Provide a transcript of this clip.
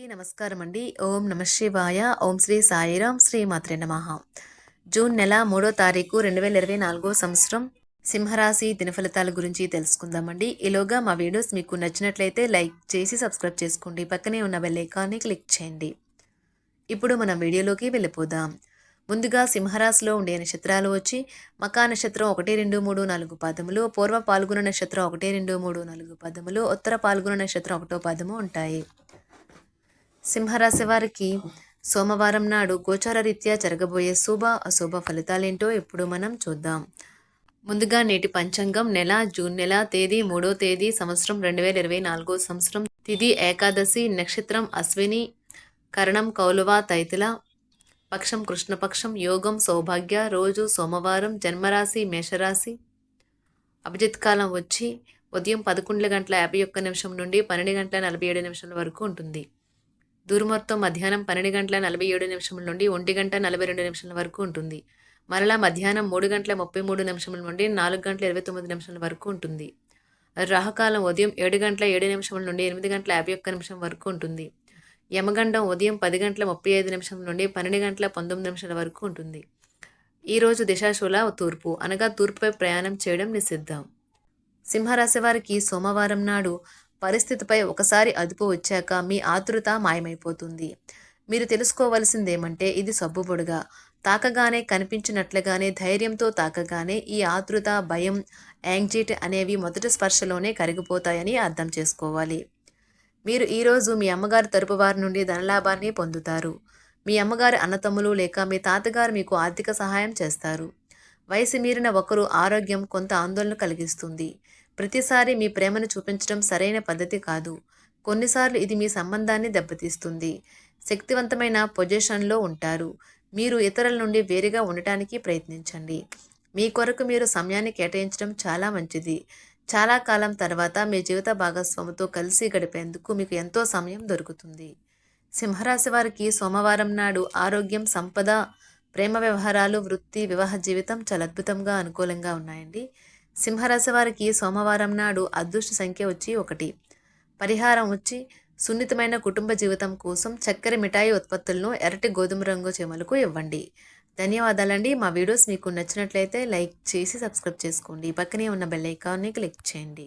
అందరికీ నమస్కారం అండి ఓం నమ శివాయ. ఓం శ్రీ సాయిరాం శ్రీ మాత్రే నమ. జూన్ నెల మూడో తారీఖు రెండు వేల ఇరవై నాలుగో సంవత్సరం సింహరాశి దినఫలితాల గురించి తెలుసుకుందామండి. ఈలోగా మా వీడియోస్ మీకు నచ్చినట్లయితే లైక్ చేసి సబ్స్క్రైబ్ చేసుకోండి. పక్కనే ఉన్న బెల్ ఐకాన్ని క్లిక్ చేయండి. ఇప్పుడు మనం వీడియోలోకి వెళ్ళిపోదాం. ముందుగా సింహరాశిలో ఉండే నక్షత్రాలు వచ్చి మకా నక్షత్రం ఒకటి రెండు మూడు నాలుగు పదములు పూర్వ పాల్గొన నక్షత్రం ఒకటి రెండు మూడు నాలుగు పదములు ఉత్తర పాల్గొన నక్షత్రం ఒకటో పదము ఉంటాయి. సింహరాశి వారికి సోమవారం నాడు గోచార రీత్యా జరగబోయే శుభ అశుభ ఫలితాలేంటో ఇప్పుడు మనం చూద్దాం. ముందుగా నేటి పంచాంగం నెల జూన్ నెల తేదీ మూడో తేదీ సంవత్సరం రెండు వేల ఇరవై నాలుగో సంవత్సరం తిది ఏకాదశి నక్షత్రం అశ్విని కరణం కౌలువ తైతుల పక్షం కృష్ణపక్షం యోగం సౌభాగ్య రోజు సోమవారం జన్మరాశి మేషరాశి. అభిజిత్ కాలం వచ్చి ఉదయం పదకొండు గంటల యాభై ఒక్క నిమిషం నుండి పన్నెండు గంటల నలభై ఏడు నిమిషాల వరకు ఉంటుంది. దూర్మొత్తం మధ్యాహ్నం పన్నెండు గంటల నలభై ఏడు నిమిషముల నుండి ఒంటి గంట నలభై రెండు నిమిషాల వరకు ఉంటుంది. మరలా మధ్యాహ్నం మూడు గంటల ముప్పై మూడు నిమిషముల నుండి నాలుగు గంటల ఇరవై తొమ్మిది నిమిషాల వరకు ఉంటుంది. రాహకాలం ఉదయం ఏడు గంటల ఏడు నిమిషముల నుండి ఎనిమిది గంటల యాభై ఒక్క నిమిషం వరకు ఉంటుంది. యమగండం ఉదయం పది గంటల ముప్పై ఐదు నిమిషం నుండి పన్నెండు గంటల పంతొమ్మిది నిమిషాల వరకు ఉంటుంది. ఈరోజు దిశాశూల తూర్పు అనగా తూర్పుపై ప్రయాణం చేయడం నిషిద్ధం. సింహరాశి వారికి సోమవారం నాడు పరిస్థితిపై ఒకసారి అదుపు వచ్చాక మీ ఆతృత మాయమైపోతుంది. మీరు తెలుసుకోవలసిందేమంటే ఇది సబ్బుబొడుగా తాకగానే కనిపించినట్లుగానే ధైర్యంతో తాకగానే ఈ ఆతృత భయం యాంగ్జైటీ అనేవి మొదటి స్పర్శలోనే కరిగిపోతాయని అర్థం చేసుకోవాలి. మీరు ఈరోజు మీ అమ్మగారి తరపు వారి నుండి ధనలాభాన్ని పొందుతారు. మీ అమ్మగారి అన్నతమ్ములు లేక మీ తాతగారు మీకు ఆర్థిక సహాయం చేస్తారు. వయసు మీరిన ఒకరు ఆరోగ్యం కొంత ఆందోళన కలిగిస్తుంది. ప్రతిసారి మీ ప్రేమను చూపించడం సరైన పద్ధతి కాదు. కొన్నిసార్లు ఇది మీ సంబంధాన్ని దెబ్బతీస్తుంది. శక్తివంతమైన పొజిషన్లో ఉంటారు. మీరు ఇతరుల నుండి వేరుగా ఉండటానికి ప్రయత్నించండి. మీ కొరకు మీరు సమయాన్ని కేటాయించడం చాలా మంచిది. చాలా కాలం తర్వాత మీ జీవిత భాగస్వామితో కలిసి గడిపేందుకు మీకు ఎంతో సమయం దొరుకుతుంది. సింహరాశి వారికి సోమవారం నాడు ఆరోగ్యం సంపద ప్రేమ వ్యవహారాలు వృత్తి వివాహ జీవితం చాలా అద్భుతంగా అనుకూలంగా ఉన్నాయండి. సింహరాశి వారికి సోమవారం నాడు అదృష్ట సంఖ్య వచ్చి ఒకటి. పరిహారం వచ్చి సున్నితమైన కుటుంబ జీవితం కోసం చక్కెర మిఠాయి ఉత్పత్తులను ఎర్రటి గోధుమ రంగు చెమలకు ఇవ్వండి. ధన్యవాదాలండి. మా వీడియోస్ మీకు నచ్చినట్లయితే లైక్ చేసి సబ్స్క్రైబ్ చేసుకోండి. పక్కనే ఉన్న బెల్ ఐకాన్ని క్లిక్ చేయండి.